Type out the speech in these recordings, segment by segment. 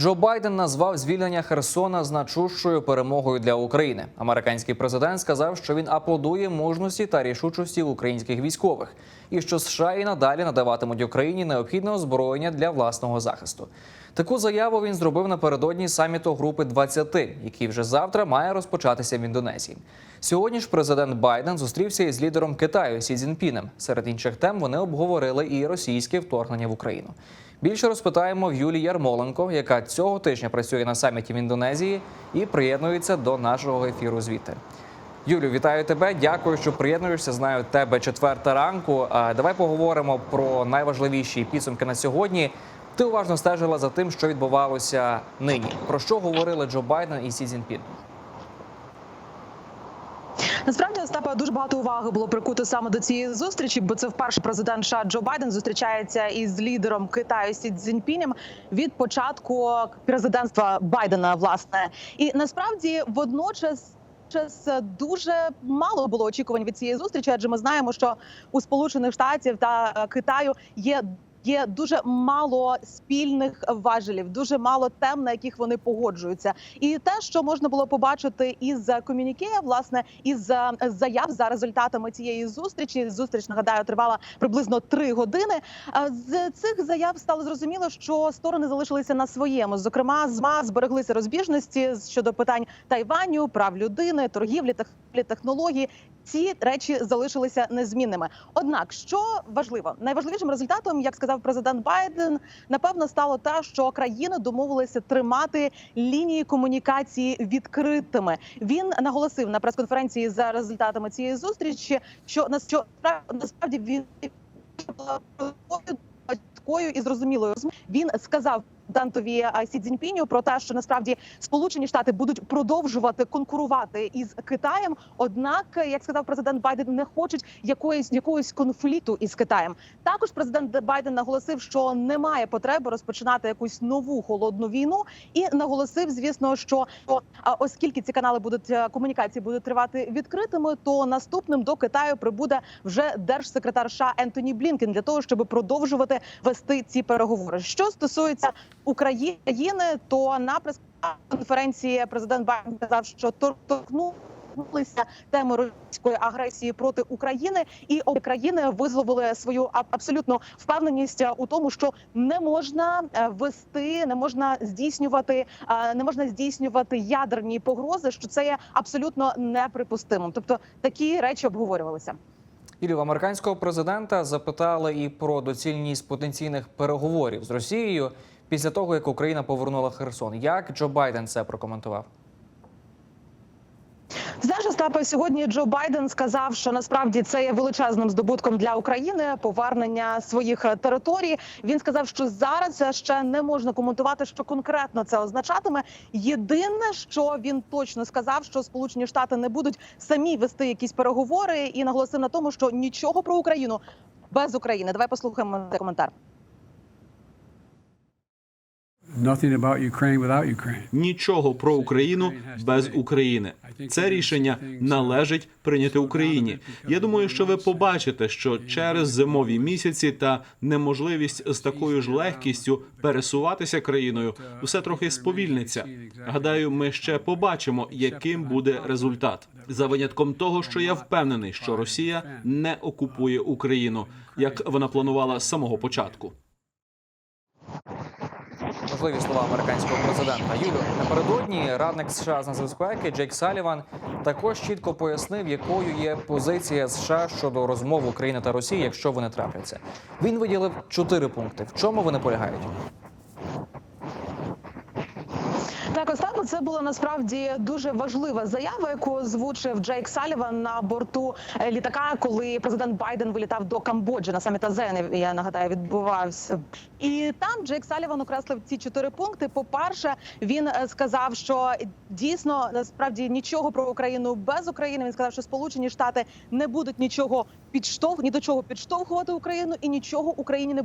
Джо Байден назвав звільнення Херсона значущою перемогою для України. Американський президент сказав, що він аплодує мужності та рішучості українських військових, і що США і надалі надаватимуть Україні необхідне озброєння для власного захисту. Таку заяву він зробив напередодні саміту групи 20, який вже завтра має розпочатися в Індонезії. Сьогодні ж президент Байден зустрівся із лідером Китаю Сі Цзіньпінем. Серед інших тем вони обговорили і російське вторгнення в Україну. Більше розпитаємо в Юлії Ярмоленко, яка цього тижня працює на саміті в Індонезії і приєднується до нашого ефіру звідти. Юлю, вітаю тебе. Дякую, що приєднуєшся. Знаю тебе четверта ранку. Давай поговоримо про найважливіші підсумки на сьогодні. Ти уважно стежила за тим, що відбувалося нині. Про що говорили Джо Байден і Сі Цзіньпін? Дуже багато уваги було прикуто саме до цієї зустрічі, бо це вперше президент США Джо Байден зустрічається із лідером Китаю Сі Цзіньпінем від початку президентства Байдена. Власне, і насправді водночас. Час дуже мало було очікувань від цієї зустрічі, адже ми знаємо, що у Сполучених Штатів та е, Китаю є. Є дуже мало спільних важелів, дуже мало тем, на яких вони погоджуються, і те, що можна було побачити із комюніке, власне, із е, заяв за результатами цієї зустрічі. Зустріч нагадаю тривала приблизно три години. Е, З цих заяв стало зрозуміло, що сторони залишилися на своєму. Зокрема, зма збереглися розбіжності щодо питань Тайваню, прав людини, торгівлі, тех- технології. Ці речі залишилися незмінними. Однак, що важливо, найважливішим результатом, як сказав президент Байден, напевно стало те, що країни домовилися тримати лінії комунікації відкритими. Він наголосив на прес-конференції за результатами цієї зустрічі, що на що насправді він такою і зрозумілою він сказав Дантові Сі Цзіньпіню про те, що насправді Сполучені Штати будуть продовжувати конкурувати із Китаєм. Однак, як сказав президент Байден, не хочуть якоїсь якогось конфлікту із Китаєм. Також президент Байден наголосив, що немає потреби розпочинати якусь нову холодну війну, і наголосив, звісно, що оскільки ці канали будуть е, комунікації будуть тривати відкритими, то наступним до Китаю прибуде вже держсекретар США Ентоні Блінкен для того, щоб продовжувати вести ці переговори. Що стосується України, то на прес-конференції президент Байден сказав, що торкнулися теми російської агресії проти України, і обидві країни висловили свою аб- абсолютну впевненість у тому, що не можна е, вести, не можна здійснювати, е, не можна здійснювати ядерні погрози, що це є абсолютно неприпустимим. Тобто такі речі обговорювалися. Ілю, американського президента запитали і про доцільність потенційних переговорів з Росією після того, як Україна повернула Херсон. Як Джо Байден це прокоментував? Знаєш, Остапе, сьогодні Джо Байден сказав, що насправді це є величезним здобутком для України повернення своїх територій. Він сказав, що зараз ще не можна коментувати, що конкретно це означатиме. Єдине, що він точно сказав, що Сполучені Штати не будуть самі вести якісь переговори, і наголосив на тому, що нічого про Україну без України. Давай послухаємо коментар. Нічого про Україну без України. Це рішення належить прийняти Україні. Я думаю, що ви побачите, що через зимові місяці та неможливість з такою ж легкістю пересуватися країною, все трохи сповільниться. Гадаю, ми ще побачимо, яким буде результат. За винятком того, що я впевнений, що Росія не окупує Україну, як вона планувала з самого початку. Важливі слова американського президента Юлю напередодні радник США з нацбезпеки Джейк Саліван також чітко пояснив, якою є позиція США щодо розмов України та Росії, якщо вони трапляться. Він виділив чотири пункти. В чому вони полягають? Так, це була насправді дуже важлива заява, яку озвучив Джейк Саліван на борту е, літака, коли президент Байден вилітав до Камбоджі на саміт АЗЕН, Я нагадаю, відбувався. І там Джейк Саліван окреслив ці чотири пункти. По перше, він е, сказав, що дійсно насправді нічого про Україну без України. Він сказав, що Сполучені Штати не будуть нічого підштовх, ні до чого підштовхувати Україну і нічого Україні не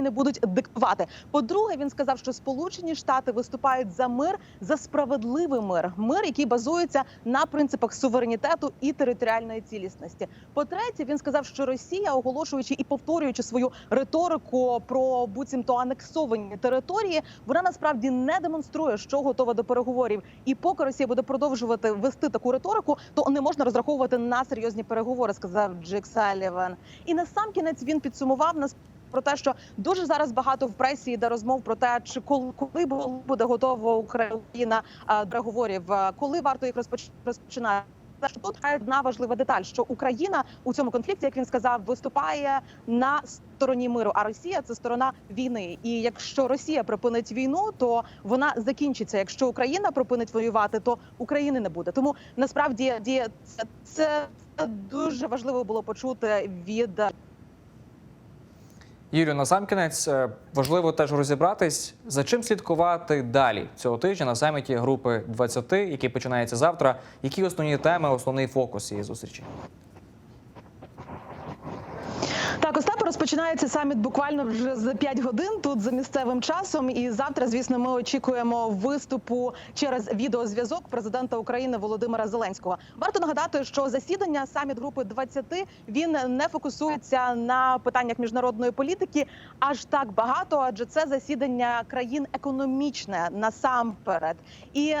не будуть диктувати. По-друге, він сказав, що Сполучені Штати виступають за мир, за справедливий мир, мир, який базується на принципах суверенітету і територіальної цілісності. По-третє, він сказав, що Росія, оголошуючи і повторюючи свою риторику про буцімто анексовані території, вона насправді не демонструє, що готова до переговорів. І поки Росія буде продовжувати вести таку риторику, то не можна розраховувати на серйозні переговори, сказав Джек Саліван. І на сам кінець він підсумував нас. Про те, що дуже зараз багато в пресі йде розмов про те, чи коли, коли буде готова Україна а, переговорів, коли варто їх розпоч- розпочинати. Тут одна важлива деталь, що Україна у цьому конфлікті, як він сказав, виступає на стороні миру, а Росія це сторона війни. І якщо Росія припинить війну, то вона закінчиться. Якщо Україна припинить воювати, то України не буде. Тому насправді ді- це, це дуже важливо було почути від Юрію, насамкінець е, важливо теж розібратись, за чим слідкувати далі цього тижня на саміті групи 20, який починається завтра. Які основні теми, основний фокус цієї зустрічі? Так, Остапе, розпочинається саміт буквально вже за 5 годин тут за місцевим часом. І завтра, звісно, ми очікуємо виступу через відеозв'язок президента України Володимира Зеленського. Варто нагадати, що засідання саміт групи 20 він не фокусується на питаннях міжнародної політики аж так багато, адже це засідання країн економічне насамперед. І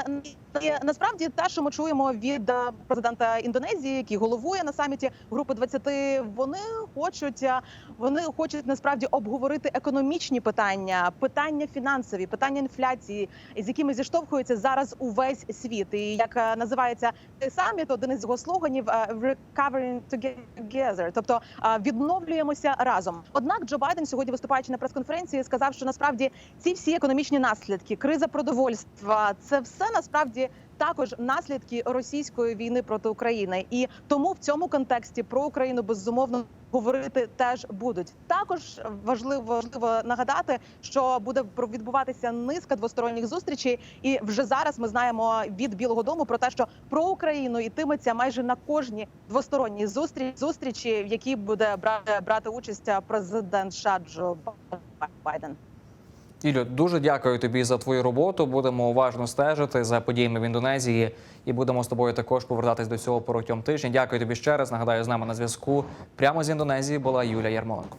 і насправді те, що ми чуємо від е, президента Індонезії, який головує на саміті групи 20, вони хочуть е, вони хочуть насправді обговорити економічні питання, питання фінансові, питання інфляції, з якими зіштовхується зараз увесь світ. І як е, називається цей саміт, один із його слоганів «Recovering together», тобто відновлюємося разом. Однак Джо Байден сьогодні виступаючи на прес-конференції, сказав, що насправді ці всі економічні наслідки, криза продовольства, це все насправді. Також наслідки російської війни проти України, і тому в цьому контексті про Україну безумовно говорити теж будуть. Також важливо важливо нагадати, що буде відбуватися низка двосторонніх зустрічей, і вже зараз ми знаємо від Білого Дому про те, що про Україну йтиметься майже на кожній двосторонній зустрічі, зустрічі, в якій буде брати брати участь президент США Байден. Ілю, дуже дякую тобі за твою роботу. Будемо уважно стежити за подіями в Індонезії і будемо з тобою також повертатись до цього протягом тижня. Дякую тобі ще раз. Нагадаю, з нами на зв'язку прямо з Індонезії була Юлія Ярмоленко.